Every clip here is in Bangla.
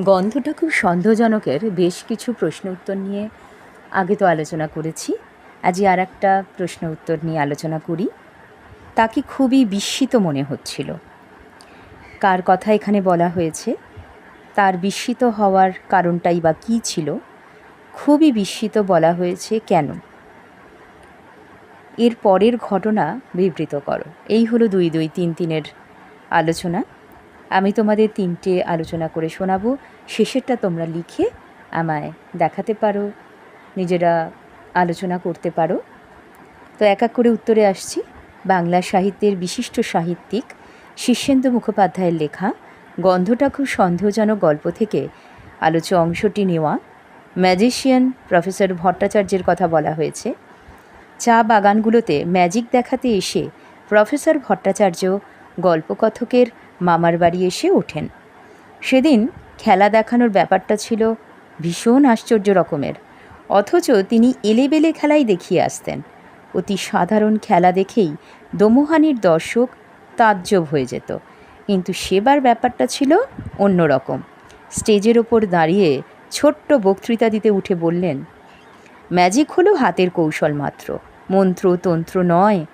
গন্ধটা খুব সন্দেহজনকের। বেশ কিছু প্রশ্ন উত্তর নিয়ে আগে তো আলোচনা করেছি। আজই আর একটা প্রশ্ন উত্তর নিয়ে আলোচনা করি। তাকে খুবই বিস্মিত মনে হচ্ছিল। কার কথা এখানে বলা হয়েছে? তার বিস্মিত হওয়ার কারণটাই বা কী ছিল? খুবই বিস্মিত বলা হয়েছে কেন? এর পরের ঘটনা বিবৃত করো। এই হলো দুই দুই তিন তিনের আলোচনা। আমি তোমাদের তিনটে আলোচনা করে শোনাবো। শেষেরটা তোমরা লিখে আমায় দেখাতে পারো, নিজেরা আলোচনা করতে পারো। তো এক এক করে উত্তরে আসছি। বাংলা সাহিত্যের বিশিষ্ট সাহিত্যিক শীর্ষেন্দু মুখোপাধ্যায়ের লেখা, গন্ধটা খুব সন্দেহজনক গল্প থেকে আলোচ্য অংশটি নেওয়া, ম্যাজিশিয়ান প্রফেসর ভট্টাচার্যের কথা বলা হয়েছে। চা বাগানগুলোতে ম্যাজিক দেখাতে এসে প্রফেসর ভট্টাচার্য গল্পকথকের মামার বাড়ি এসে ওঠেন। সেদিন খেলা দেখানোর ব্যাপারটা ছিল ভীষণ আশ্চর্য রকমের। অথচ তিনি এলেবেলে খেলাই দেখিয়ে আসতেন। অতি সাধারণ খেলা দেখেই দমুহানির দর্শক তাজ্জব হয়ে যেত। কিন্তু সেবার ব্যাপারটা ছিল অন্যরকম স্টেজের ওপর দাঁড়িয়ে ছোট্ট বক্তৃতা দিতে উঠে বললেন, ম্যাজিক হলো হাতের কৌশল মাত্র। মন্ত্র তন্ত্র নয়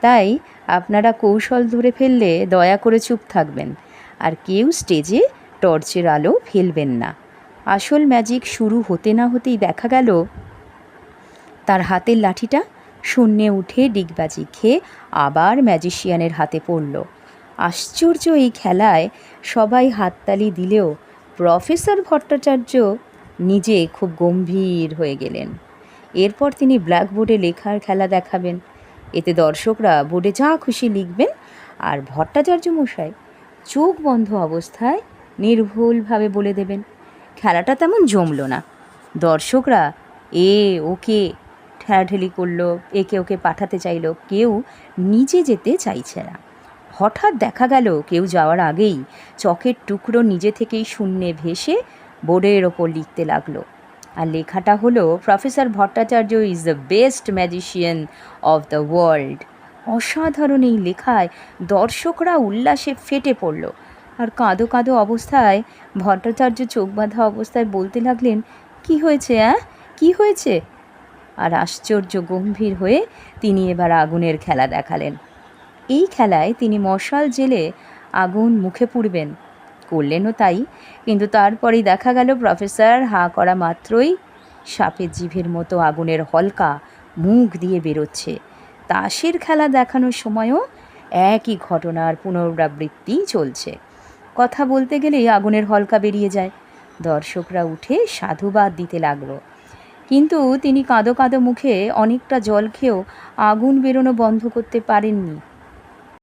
তাই আপনারা কৌশল ধরে ফেললে দয়া করে চুপ থাকবেন। আর কেউ স্টেজে টর্চের আলো ফেলবেন না। আসল ম্যাজিক শুরু হতে না হতেই দেখা গেল, তার হাতের লাঠিটা শূন্যে উঠে ডিগবাজি খেয়ে আবার ম্যাজিশিয়ানের হাতে পড়ল। আশ্চর্য এই খেলায় সবাই হাততালি দিলেও প্রফেসর ভট্টাচার্য নিজে খুব গম্ভীর হয়ে গেলেন। এরপর তিনি ব্ল্যাকবোর্ডে লেখার খেলা দেখাবেন। এতে দর্শকরা বোর্ডে যা খুশি লিখবেন, আর ভট্টাচার্য মশাই চোখ বন্ধ অবস্থায় নির্ভুলভাবে বলে দেবেন, খেলাটা তেমন জমলো না। দর্শকরা এ, ওকে ঠেলাঠেলি করল, একে ওকে পাঠাতে চাইলো, কেউ নিজে যেতে চাইছে না। হঠাৎ দেখা গেল কেউ যাওয়ার আগেই চকের টুকরো নিজে থেকেই শূন্যে ভেসে বোর্ডের ওপর লিখতে লাগল। আর লেখাটা হলো, professor Bhattacharya is the best magician of the world অসাধারণ এই লেখায় দর্শকরা উল্লাসে ফেটে পড়ল। আর কাঁদো কাঁদো অবস্থায় ভট্টাচার্য চোখ বাঁধা অবস্থায় বলতে লাগলেন, কি হয়েছে, অ্যাঁ? কি হয়েছে? আর আশ্চর্য গম্ভীর হয়ে তিনি এবার আগুনের খেলা দেখালেন। এই খেলায় তিনি মশাল জেলে আগুন মুখে পুড়বেন। করলেনও তাই। কিন্তু তারপরেই দেখা গেল প্রফেসর, হাঁ করা মাত্রই সাপের জিভের মতো আগুনের হলকা মুখ দিয়ে বেরোচ্ছে। তাসের খেলা দেখানোর সময়ও একই ঘটনার পুনরাবৃত্তি চলছে। কথা বলতে গেলেই আগুনের হলকা বেরিয়ে যায়। দর্শকরা উঠে সাধুবাদ দিতে লাগল। কিন্তু তিনি কাঁদো কাঁদো মুখে অনেকটা জল খেয়েও আগুন বেরোনো বন্ধ করতে পারেননি।